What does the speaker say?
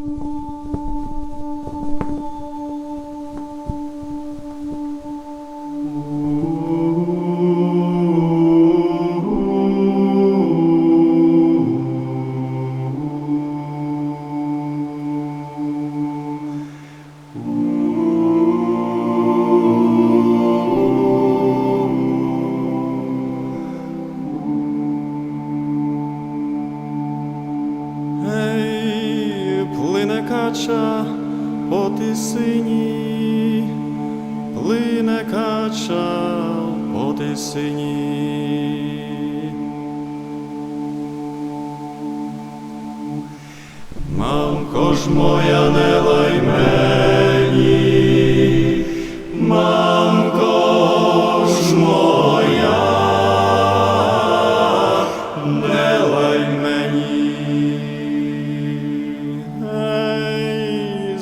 Ooh. По тисині, плине кача по тисині. Мамко ж моя, не